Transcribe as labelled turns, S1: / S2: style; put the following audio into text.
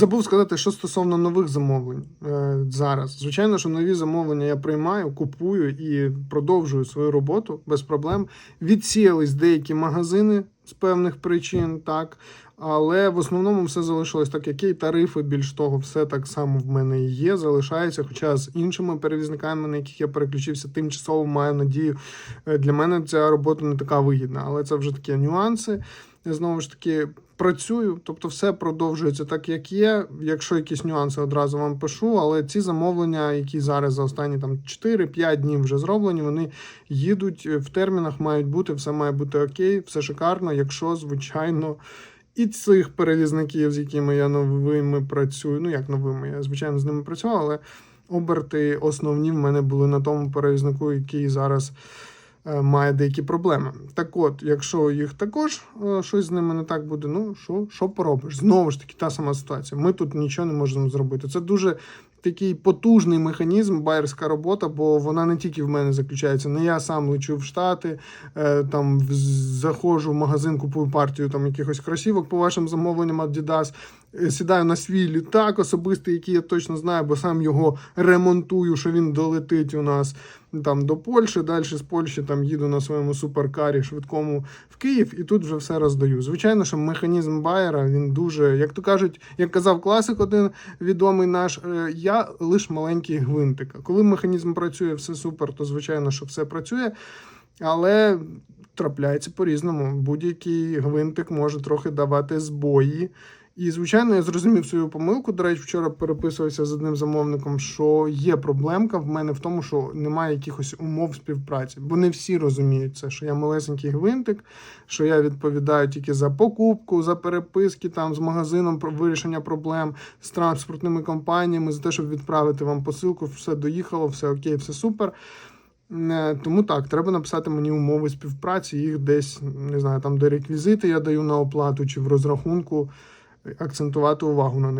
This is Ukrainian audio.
S1: Забув сказати, що стосовно нових замовлень е, зараз. Звичайно, що нові замовлення я приймаю, купую і продовжую свою роботу без проблем. Відсіялись деякі магазини з певних причин, так. Але в основному все залишилось так, як і тарифи більш того, все так само в мене є, залишається. Хоча з іншими перевізниками, на яких я переключився, тимчасово маю надію. е, Для мене ця робота не така вигідна, але це вже такі нюанси. Я знову ж таки працюю, тобто все продовжується так, як є. Якщо якісь нюанси одразу вам пишу, але ці замовлення, які зараз за останні там 4-5 днів вже зроблені, вони їдуть е, в термінах, мають бути, все має бути окей, все шикарно, якщо, звичайно. І цих перевізників, з якими я новими працюю, ну як новими, я звичайно з ними працював, але оберти основні в мене були на тому перевізнику, який зараз має деякі проблеми. Так от, якщо їх також е, щось з ними не так буде, ну що, що поробиш? Знову ж таки, та сама ситуація. Ми тут нічого не можемо зробити. Це дуже такий потужний механізм, байерська робота, бо вона не тільки в мене заключається. Не я сам лечу в Штати, е, там заходжу в магазин, купую партію там якихось кросівок по вашим замовленням Adidas, е, сідаю на свій літак особистий, який я точно знаю, бо сам його ремонтую, що він долетить у нас там до Польщі. Далі з Польщі там їду на своєму суперкарі швидкому в Київ і тут вже все роздаю. Звичайно, що механізм Байера він дуже, як то кажуть, як казав класик, один відомий наш. е, Я лише маленький гвинтик. А Коли механізм працює, все супер, то звичайно, що все працює. Але трапляється по-різному. Будь-який гвинтик може трохи давати збої. І, звичайно, я зрозумів свою помилку. До речі, вчора переписувався з одним замовником, що є проблемка в мене в тому, що немає якихось умов співпраці, бо не всі розуміють це, що я малесенький гвинтик, що я відповідаю тільки за покупку, за переписки там з магазином про вирішення проблем з транспортними компаніями, за те, щоб відправити вам посилку, все доїхало, все окей, все супер. Е, Тому так, треба написати мені умови співпраці, їх десь, не знаю, там де реквізити я даю на оплату чи в розрахунку, акцентувати увагу на них.